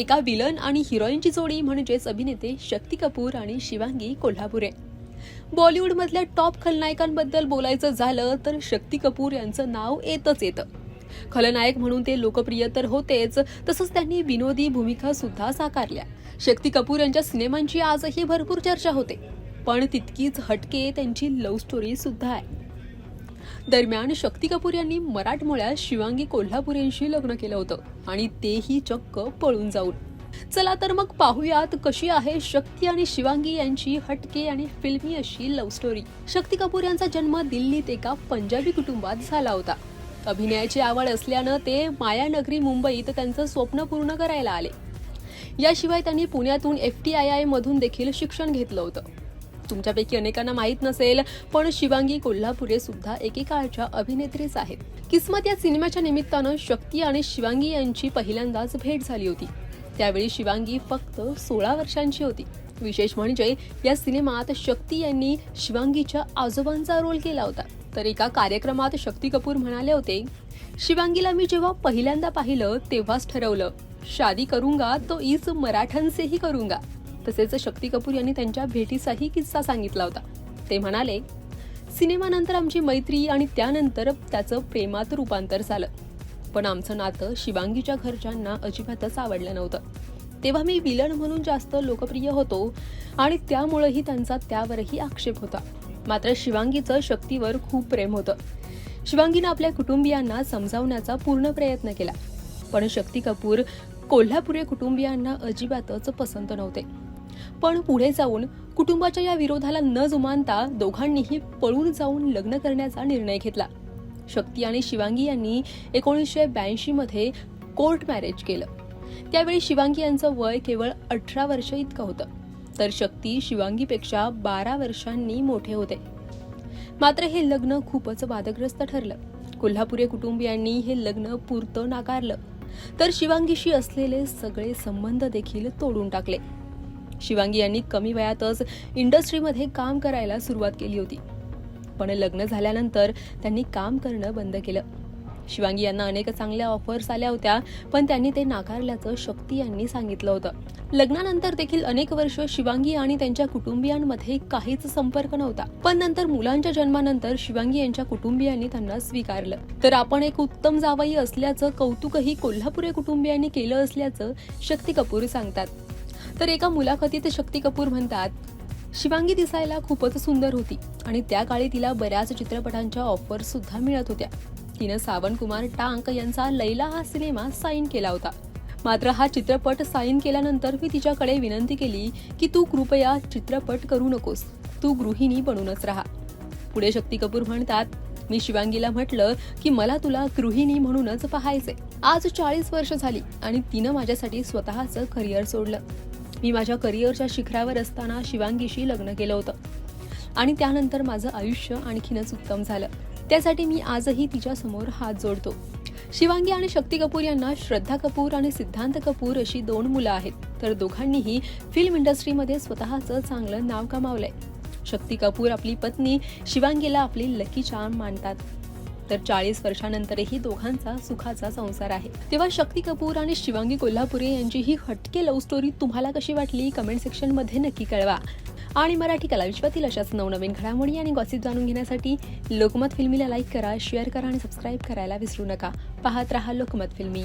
एका विलन आणि हिरोईनची जोडी म्हणजेच अभिनेते शक्ती कपूर आणि शिवांगी कोल्हापुरे. बॉलिवूडमधल्या टॉप खलनायकांबद्दल बोलायचं झालं तर शक्ती कपूर यांचं नाव येतच येतं. खलनायक म्हणून ते लोकप्रिय तर होतेच तसंच त्यांनी विनोदी भूमिका सुद्धा साकारल्या. शक्ती कपूर यांच्या सिनेमांची आजही भरपूर चर्चा होते. पण तितकीच हटके त्यांची लव्ह स्टोरी सुद्धा आहे. दरम्यान शक्ती कपूर यांनी मराठमोळ्या शिवांगी कोल्हापुरेंशी लग्न केलं होतं आणि तेही चक्क पळून जाऊन. चला तर मग पाहूयात कशी आहे शक्ती आणि शिवांगी यांची हटके आणि फिल्मी अशी लव्ह स्टोरी शक्ती कपूर यांचा जन्म दिल्लीत एका पंजाबी कुटुंबात झाला होता. अभिनयाची आवड असल्यानं ते मायानगरी मुंबईत त्यांचं स्वप्न पूर्ण करायला आले. याशिवाय त्यांनी पुण्यातून एफ टी आय आय मधून देखील शिक्षण घेतलं होतं. तुमच्यापैकी अनेकांना माहीत नसेल पण शिवांगी कोल्हापुरे सुद्धा एकेकाळच्या अभिनेत्रीच आहेत. किस्मत या सिनेमाच्या निमित्तानं शक्ती आणि शिवांगी यांची पहिल्यांदाच भेट झाली होती. त्यावेळी शिवांगी फक्त सोळा वर्षांची होती. विशेष म्हणजे या सिनेमात शक्ती यांनी शिवांगीच्या आजोबांचा रोल केला होता. तर एका कार्यक्रमात शक्ती कपूर म्हणाले होते शिवांगीला मी जेव्हा पहिल्यांदा पाहिलं तेव्हाच ठरवलं. शादी करूंगा तो इस मराठ्यांसेही करूंगा. तसेच शक्ती कपूर यांनी त्यांच्या भेटीचाही किस्सा सांगितला होता. ते म्हणाले सिनेमानंतर आमची मैत्री आणि त्यानंतर त्याचं प्रेमात रूपांतर झालं. पण आमचं नातं शिवांगीच्या घरच्यांना अजिबातच आवडलं नव्हतं. तेव्हा मी विलन म्हणून जास्त लोकप्रिय होतो आणि त्यामुळेही त्यांचा त्यावरही आक्षेप होता. मात्र शिवांगीचं शक्तीवर खूप प्रेम होतं. शिवांगीनं आपल्या कुटुंबियांना समजावण्याचा पूर्ण प्रयत्न केला. पण शक्ती कपूर कोल्हापुरे कुटुंबियांना अजिबातच पसंत नव्हते. पण पुढे जाऊन कुटुंबाच्या या विरोधाला न जुमानता दोघांनीही पळून जाऊन लग्न करण्याचा निर्णय घेतला. शक्ती आणि शिवांगी यांनी एकोणीसशे ब्याऐंशी मध्ये कोर्ट मॅरेज केलं. त्यावेळी शिवांगी यांचं वय केवळ अठरा वर्ष इतकं होतं. तर शक्ती शिवांगीपेक्षा बारा वर्षांनी मोठे होते. मात्र हे लग्न खूपच वादग्रस्त ठरलं. कोल्हापुरे कुटुंबियांनी हे लग्न पुरतं नाकारलं. तर शिवांगीशी असलेले सगळे संबंध देखील तोडून टाकले. शिवांगी यांनी कमी वयातच इंडस्ट्रीमध्ये काम करायला सुरुवात केली होती. पण लग्न झाल्यानंतर त्यांनी काम करणं बंद केलं. शिवांगी यांना अनेक चांगल्या ऑफर्स आल्या होत्या पण त्यांनी ते नाकारल्याचं शक्ती यांनी सांगितलं होतं. लग्नानंतर देखील अनेक वर्ष शिवांगी आणि त्यांच्या कुटुंबियांमध्ये काहीच संपर्क नव्हता. पण नंतर मुलांच्या जन्मानंतर शिवांगी यांच्या कुटुंबियांनी त्यांना स्वीकारलं. तर आपण एक उत्तम जावई असल्याचं कौतुकही कोल्हापुरे कुटुंबियांनी केलं असल्याचं शक्ती कपूर सांगतात. तर एका मुलाखतीत शक्ती कपूर म्हणतात शिवांगी दिसायला खूपच सुंदर होती आणि त्या काळी तिला बऱ्याच चित्रपटांच्या ऑफर सुद्धा मिळत होत्या. तिनं सावन कुमार टांक यांचा लैला हा सिनेमा साईन केला होता. मात्र हा चित्रपट साईन केल्यानंतर मी तिच्याकडे विनंती केली की तू कृपया चित्रपट करू नकोस. तू गृहिणी बनूनच राहा. पुढे शक्ती कपूर म्हणतात मी शिवांगीला म्हटलं की मला तुला गृहिणी म्हणूनच पाहायचे आज चाळीस वर्ष झाली आणि तिनं माझ्यासाठी स्वतःचं करिअर सोडलं. मी माझ्या करिअरच्या शिखरावर असताना शिवांगीशी लग्न केलं होतं. आणि त्यानंतर माझं आयुष्य आणखीनच उत्तम झालं. त्यासाठी मी आजही तिच्या समोर हात जोडतो. शिवांगी आणि शक्ती कपूर यांना श्रद्धा कपूर आणि सिद्धांत कपूर अशी दोन मुलं आहेत. तर दोघांनीही फिल्म इंडस्ट्रीमध्ये स्वतःचं चांगलं नाव कमावलंय. शक्ती कपूर आपली पत्नी शिवांगीला आपली लकी चार्म मानतात. तर चाळीस वर्षानंतरही दोघांचा सुखाचा संसार आहे. तेव्हा शक्ती कपूर आणि शिवांगी कोल्हापुरे यांची ही हटके लव्ह स्टोरी तुम्हाला कशी वाटली? कमेंट सेक्शनमध्ये नक्की कळवा. आणि मराठी कलाविश्वातील अशाच नवनवीन घडामोडी आणि गॉसिप जाणून घेण्यासाठी लोकमत फिल्मीला लाईक करा शेअर करा आणि सबस्क्राईब करायला विसरू नका. पाहत रहा लोकमत फिल्मी